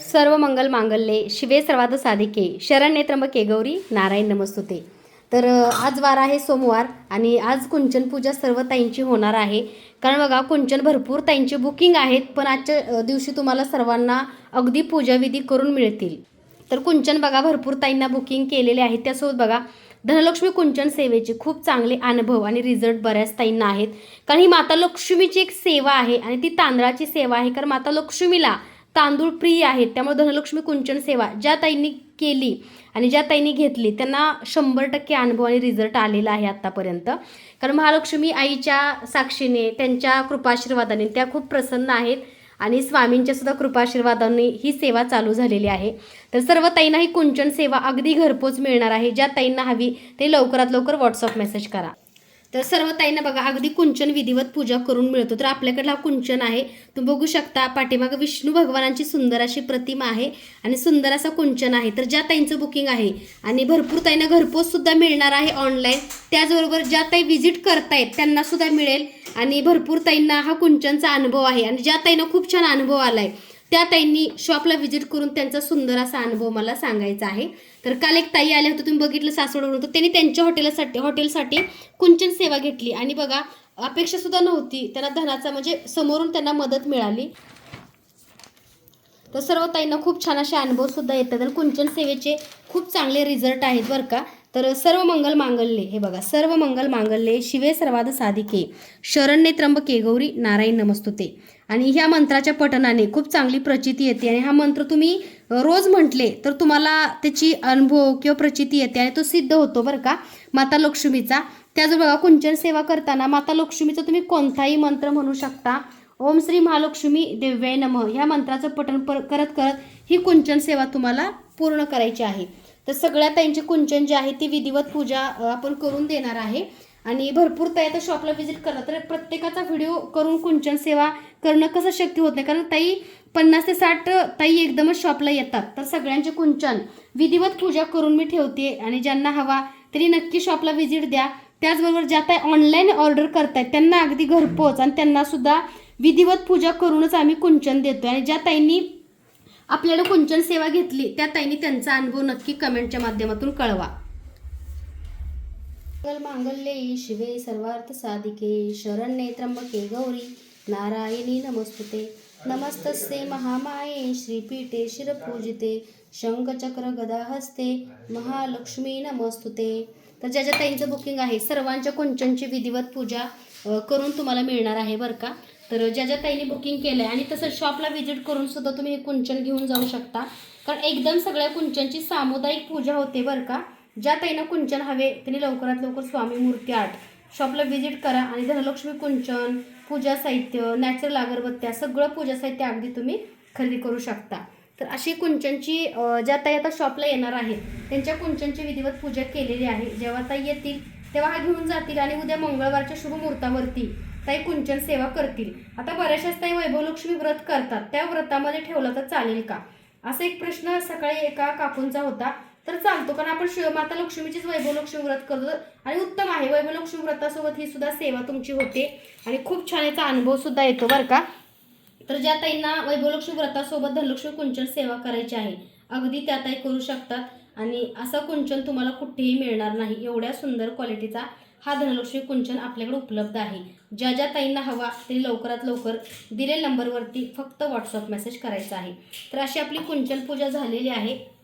सर्व मंगल मांगल्ये शिवे सर्वात साधिके शरण्ये त्र्यंबके गौरी नारायण नमस्तुते. तर आज वार आहे सोमवार आणि आज कुंचन पूजा सर्व ताईंची होणार आहे. कारण बघा कुंचन भरपूर ताईंची बुकिंग आहेत पण आजच्या दिवशी तुम्हाला सर्वांना अगदी पूजाविधी करून मिळतील. तर कुंचन बघा भरपूर ताईंना बुकिंग केलेले आहे त्यासोबत बघा धनलक्ष्मी कुंचन सेवेचे खूप चांगले अनुभव आणि रिझल्ट बऱ्याच ताईंना आहेत. कारण ही माता लक्ष्मीची एक सेवा आहे आणि ती तांदळाची सेवा आहे. कारण माता लक्ष्मीला तांदूळ प्रिय आहेत त्यामुळे धनलक्ष्मी कुंचन सेवा ज्या ताईंनी केली आणि ज्या ताईंनी घेतली त्यांना शंभर टक्के अनुभव आणि रिझल्ट आलेला आहे आत्तापर्यंत कारण महालक्ष्मी आईच्या साक्षीने त्यांच्या कृपाशीर्वादाने त्या खूप प्रसन्न आहेत आणि स्वामींच्या सुद्धा कृपाशीर्वादाने ही सेवा चालू झालेली आहे. तर सर्व ताईंना ही कुंचन सेवा अगदी घरपोच मिळणार आहे. ज्या ताईंना हवी ते लवकरात लवकर व्हॉट्सअप मेसेज करा. तर सर्व ताईंना बघा अगदी कुंचन विधिवत पूजा करून मिळतो. तर आपल्याकडे हा कुंचन आहे. तुम्ही बघू शकता पाठीमागं विष्णू भगवानांची सुंदर अशी प्रतिमा आहे आणि सुंदर असा कुंचन आहे. तर ज्या ताईंचं बुकिंग आहे आणि भरपूर ताईंना घरपोच सुद्धा मिळणार आहे ऑनलाईन त्याचबरोबर ज्या ताई व्हिजिट करतायत त्यांना सुद्धा मिळेल आणि भरपूर ताईंना हा कुंचनचा अनुभव आहे. आणि ज्या ताईंना खूप छान अनुभव आलाय त्या ताईंनी शॉपला व्हिजिट करून त्यांचा सुंदर असा अनुभव मला सांगायचा आहे. तर काल एक ताई आल्या होत्या तुम्ही बघितलं सासवडवरून तर त्यांनी त्यांच्या हॉटेलसाठी हॉटेलसाठी कुंचन सेवा घेतली. आणि बघा अपेक्षा सुद्धा नव्हती. त्यांना धनाचा म्हणजे समोरून त्यांना मदत मिळाली. तर सर्व ताईंना खूप छान असे अनुभव सुद्धा येतात. आणि कुंचन सेवेचे खूप चांगले रिझल्ट आहेत बरं का. तर सर्व मंगल मांगल्ये. हे बघा सर्व मंगल मांगल्ये. शिवे सर्वाद साधिके. शरण्ये त्र्यंबके गौरी नारायण नमस्तुते. आणि ह्या मंत्राच्या पठनाने खूप चांगली प्रचिती येते. आणि हा मंत्र तुम्ही रोज म्हटले तर तुम्हाला त्याची अनुभव किंवा प्रचिती येते आणि तो सिद्ध होतो बरं का? माता लक्ष्मीचा. त्याचबरोबर बघा कुंचन सेवा करताना माता लक्ष्मीचा तुम्ही कोणताही मंत्र म्हणू शकता. ओम श्री महालक्ष्मी दिव्याय नम. ह्या मंत्राचं पठण पर करत करत ही कुंचन सेवा तुम्हाला पूर्ण करायची आहे. तर सगळ्या त्यांची कुंचन जी आहे ती विधिवत पूजा आपण करून देणार आहे. आणि भरपूर ताई आता शॉपला व्हिजिट करतात. तर प्रत्येकाचा व्हिडिओ करून कुंचन सेवा करणं कसं शक्य होत नाही? कारण ताई पन्नास ते साठ ताई एकदमच शॉपला येतात. तर सगळ्यांचे कुंचन विधिवत पूजा करून मी ठेवते आणि ज्यांना हवा तरी नक्की शॉपला व्हिजिट द्या. त्याचबरोबर ज्या ताई ऑनलाईन ऑर्डर करतायत त्यांना अगदी घरपोच आणि त्यांनासुद्धा विधिवत पूजा करूनच आम्ही कुंचन देतो आणि ज्या ताईंनी आपल्याला कुंचन सेवा घेतली त्या ताईंनी त्यांचा अनुभव नक्की कमेंटच्या माध्यमातून कळवा. मंगल मांगल्ये शिवे सर्वार्थ साधिके शरण्ये त्र्यंबके गौरी नारायणी नमस्तुते. नमस्तस्ते महामाये श्रीपीठे शिरपूजिते शंखचक्र गदाहस्ते महालक्ष्मी नमस्तुते. तर ज्या ज्या ताईंचं बुकिंग आहे सर्वांच्या कुंचनची विधिवत पूजा करून तुम्हाला मिळणार आहे बरं का? तर ज्या ज्या ताईने बुकिंग केलं आहे आणि तसं शॉपला व्हिजिट करून सुद्धा तुम्ही हे कुंचन घेऊन जाऊ शकता. कारण एकदम सगळ्या कुंचनची सामुदायिक पूजा होते बरं का? ज्या ताईंना कुंचन हवे त्यांनी लवकरात लवकर स्वामी मूर्ती आर्ट शॉपला व्हिजिट करा आणि धनलक्ष्मी कुंचन पूजा साहित्य नॅचरल अगरबत्त्या सगळं पूजा साहित्य अगदी तुम्ही खरेदी करू शकता. तर अशी कुंचनची ज्या ताई आता शॉपला येणार आहेत त्यांच्या कुंचनची विधिवत पूजा केलेली आहे. जेव्हा ताई येतील तेव्हा हा घेऊन जातील आणि उद्या मंगळवारच्या शुभ मुहूर्तावरती ताई कुंचन सेवा करतील. आता बऱ्याचशाच ताई वैभवलक्ष्मी व्रत करतात. त्या व्रतामध्ये ठेवलं तर चालेल का? असा एक प्रश्न सकाळी एका काकूंचा होता. तर चालतो कारण आपण शिव माता लक्ष्मीचीच वैभवलक्ष्मी व्रत करतो. आणि उत्तम आहे वैभवलक्ष्मी व्रतासोबत ही सुद्धा सेवा तुमची होते. आणि खूप छान याचा अनुभव सुद्धा येतो बरं का? तर ज्या ताईंना वैभवलक्ष्मी व्रतासोबत धनलक्ष्मी कुंचन सेवा करायची आहे अगदी त्या ताई करू शकतात. आणि असं कुंचन तुम्हाला कुठेही मिळणार नाही एवढ्या सुंदर क्वालिटीचा हा धनलक्ष्मी कुंचन आपल्याकडे उपलब्ध आहे. ज्या ज्या ताईंना हवा ते लवकरात लवकर दिलेल्या नंबरवरती फक्त व्हॉट्सअप मेसेज करायचा आहे. तर अशी आपली कुंचन पूजा झालेली आहे.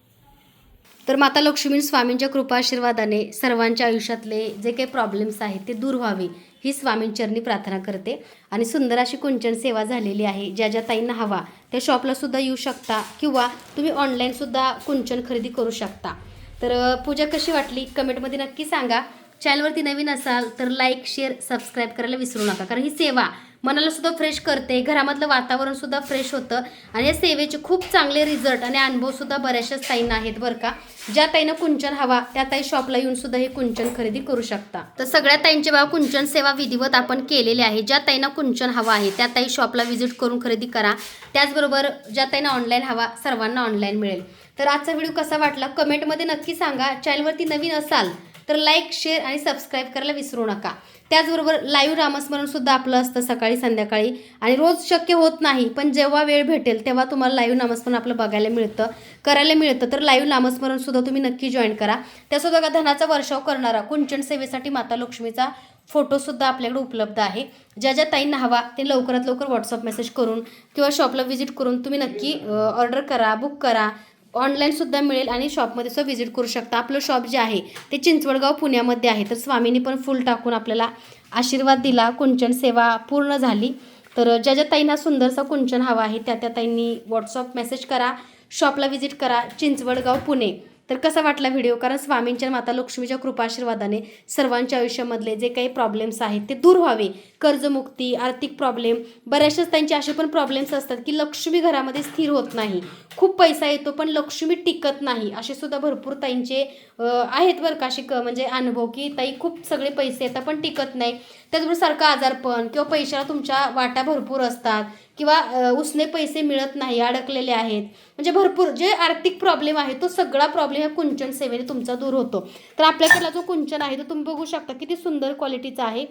तर माता लक्ष्मी स्वामींच्या कृपाशीर्वादाने सर्वांच्या आयुष्यातले जे काही प्रॉब्लेम्स आहेत ते दूर व्हावे ही स्वामींचरणी प्रार्थना करते. आणि सुंदर अशी कुंचन सेवा झालेली आहे ज्या ज्या ताईंना हवा त्या शॉपला सुद्धा येऊ शकता किंवा तुम्ही ऑनलाईन सुद्धा कुंचन खरेदी करू शकता. तर पूजा कशी वाटली? कमेंटमध्ये नक्की सांगा. चॅनलवरती नवीन असाल तर लाईक शेअर सबस्क्राईब करायला विसरू नका कारण ही सेवा मनाला सुद्धा फ्रेश करते. घरामधलं वातावरण सुद्धा फ्रेश होतं. आणि या सेवेचे खूप चांगले रिझल्ट आणि अनुभव सुद्धा बऱ्याचशाच ताईंना आहेत बरं का. ज्या ताईनं कुंचन हवा त्या ताई शॉपला येऊन सुद्धा हे कुंचन खरेदी करू शकता. तर सगळ्या ताईंचे बाबा कुंचन सेवा विधिवत आपण केलेले आहे. ज्या ताईंना कुंचन हवा आहे त्या ताई शॉपला व्हिजिट करून खरेदी करा. त्याचबरोबर ज्या ताईंना ऑनलाईन हवा सर्वांना ऑनलाईन मिळेल. तर आजचा व्हिडिओ कसा वाटला? कमेंटमध्ये नक्की सांगा. चॅनलवरती नवीन असाल तर लाईक शेअर आणि सबस्क्राईब करायला विसरू नका. त्याचबरोबर लाईव्ह नामस्मरणसुद्धा आपलं असतं सकाळी संध्याकाळी. आणि रोज शक्य होत नाही पण जेव्हा वेळ भेटेल तेव्हा तुम्हाला लाईव्ह नामस्मरण आपलं बघायला मिळतं करायला मिळतं. तर लाईव्ह नामस्मरणसुद्धा तुम्ही नक्की जॉईन करा. त्यासुद्धा का धनाचा वर्षाव करणारा कुंचन सेवेसाठी माता लक्ष्मीचा फोटोसुद्धा आपल्याकडे उपलब्ध आहे. ज्या ज्या ताईंना हवा ते लवकरात लवकर व्हॉट्सअप मेसेज करून किंवा शॉपला व्हिजिट करून तुम्ही नक्की ऑर्डर करा बुक करा. ऑनलाईनसुद्धा मिळेल आणि शॉपमध्ये सुद्धा व्हिजिट करू शकता. आपलं शॉप जे आहे ते चिंचवडगाव पुण्यामध्ये आहे. तर स्वामींनी पण फुल टाकून आपल्याला आशीर्वाद दिला. कुंचन सेवा पूर्ण झाली. तर ज्या ज्या ताईंना सुंदरसा कुंचन हवा आहे त्या त्या ताईंनी व्हॉट्सअप मेसेज करा. शॉपला व्हिजिट करा. चिंचवडगाव पुणे. तर कसा वाटला व्हिडिओ कारण स्वामींच्या माता लक्ष्मीच्या कृपाशीर्वादाने सर्वांच्या आयुष्यामधले जे काही प्रॉब्लेम्स आहेत ते दूर व्हावे. कर्जमुक्ती आर्थिक प्रॉब्लेम बऱ्याचशाच त्यांचे असे पण प्रॉब्लेम्स असतात की लक्ष्मी घरामध्ये स्थिर होत नाही. खूप पैसा येतो पण लक्ष्मी टिकत नाही. असे सुद्धा भरपूर ताईंचे आहेत बरं का असे क म्हणजे अनुभव की ताई खूप सगळे पैसे येतात पण टिकत नाही. त्याचबरोबर सारखं आजारपण किंवा पैशाला तुमच्या वाटा भरपूर असतात. किंवा उसने पैसे मिळत नाही अडकलेले आहेत. म्हणजे भरपूर जे आर्थिक प्रॉब्लेम आहे तो सगळा प्रॉब्लेम या कुंचन सेवेने तुमचा दूर होतो. तर आपल्याकडला जो कुंचन आहे तो तुम्ही बघू शकता किती सुंदर क्वालिटीचा आहे.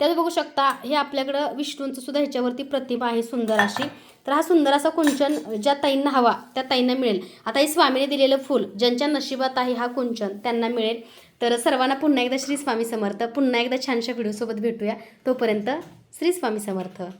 त्यात बघू शकता हे आपल्याकडं विष्णूंचं सुद्धा ह्याच्यावरती प्रतिमा आहे सुंदर अशी. तर हा सुंदर असा कुंचन ज्या ताईंना हवा त्या ताईंना मिळेल. आता हे स्वामीने दिलेलं फूल ज्यांच्या नशिबात आहे हा कुंचन त्यांना मिळेल. तर सर्वांना पुन्हा एकदा श्री स्वामी समर्थ. पुन्हा एकदा छानशा व्हिडिओसोबत भेटूया. तोपर्यंत श्री स्वामी समर्थ.